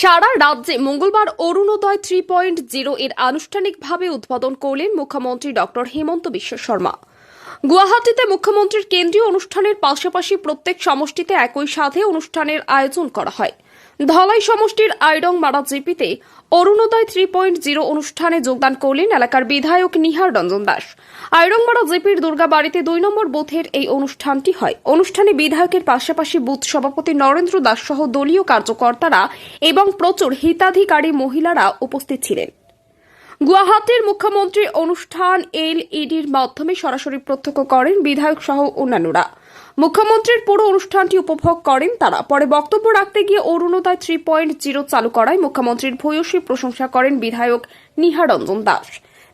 সারা রাজ্যে মঙ্গলবার অরুণোদয় three point zero এর আনুষ্ঠানিকভাবে উদ্বোধন করলেন মুখ্যমন্ত্রী ডক্টর হেমন্ত বিশ্ব শর্মা। গুয়াহাটিতে মুখ্যমন্ত্রীর কেন্দ্রীয় অনুষ্ঠানের পাশাপাশি প্রত্যেক সমষ্টিতে একই সাথে অনুষ্ঠানের আয়োজন করা হয়। ধলাই সমষ্টির আইডং মারা জিপিতে অরুণোদয় থ্রি পয়েন্ট জিরো অনুষ্ঠানে যোগদান করলেন এলাকার বিধায়ক নিহার রঞ্জন দাস। আইরংমারা জিপির দুর্গা বাড়িতে দুই নম্বর বুথের এই অনুষ্ঠানটি হয়। অনুষ্ঠানে বিধায়কের পাশাপাশি বুথ সভাপতি নরেন্দ্র দাস সহ দলীয় কার্যকর্তারা এবং প্রচুর হিতাধিকারী মহিলারা উপস্থিত ছিলেন। গুয়াহাটির মুখ্যমন্ত্রী অনুষ্ঠান এলইডির মাধ্যমে সরাসরি প্রত্যক্ষ করেন বিধায়ক সহ অন্যান্যরা। মুখ্যমন্ত্রীর পুরো অনুষ্ঠানটি উপভোগ করেন তারা। পরে বক্তব্য রাখতে গিয়ে অরুণোদয় থ্রি পয়েন্ট জিরো চালু করায় মুখ্যমন্ত্রীর ভূয়সী প্রশংসা করেন বিধায়ক নিহারঞ্জন দাস।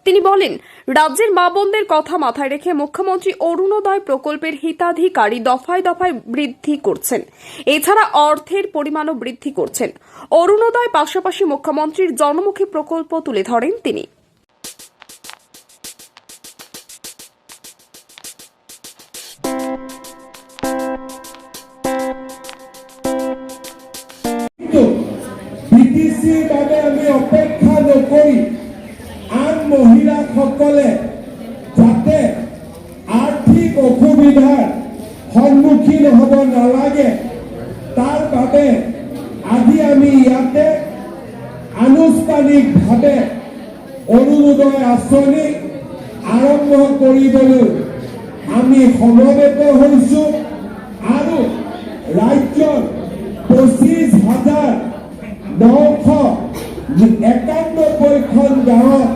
তিনি বলেন, রাজ্যের মা বোনদের কথা মাথায় রেখে মুখ্যমন্ত্রী অরুণোদয় প্রকল্পের হিতাধিকারী দফায় দফায় বৃদ্ধি করছেন। এছাড়া অর্থের পরিমাণও বৃদ্ধি করছেন। অরুণোদয় পাশাপাশি মুখ্যমন্ত্রীর জনমুখী প্রকল্প তুলে ধরেন তিনি। আমি অপেক্ষা নকৰি আন মহিলাসকলে যাতে আৰ্থিক অসুবিধাৰ সন্মুখীন হ'ব নালাগে, তাৰ বাবে আজি আমি ইয়াতে আনুষ্ঠানিকভাৱে অৰুণোদয় আঁচনি আৰম্ভ কৰিবলৈ আমি সমবেত হৈছোঁ। একানব্বৈখন গাঁৱত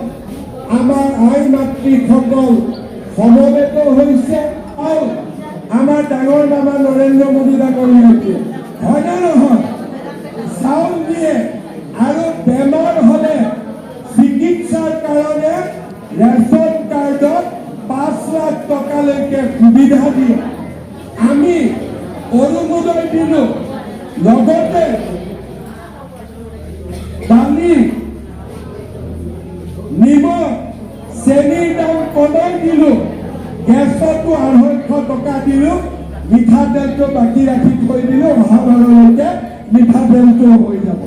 আমাৰ আই মাতৃসকল সমবেত হৈছে আৰু আমাৰ ডাঙৰ মামা নৰেন্দ্ৰ মোদী ডাঙৰীয়াকে হয়নে নহয়? চাউল দিয়ে আৰু বেমাৰ হ'লে চিকিৎসাৰ কাৰণে ৰেচন কাৰ্ডত পাঁচ লাখ টকালৈকে সুবিধা দিয়ে। আমি অনুমোদন দিলোঁ। লগতে কমাই দিলোঁ গেছতো আঢ়ৈশ টকা দিলোঁ মিঠাতেলটো বাকী ৰাখি থৈ দিলোঁ অহা বাৰলৈকে মিঠাতেলটো হৈ যাব।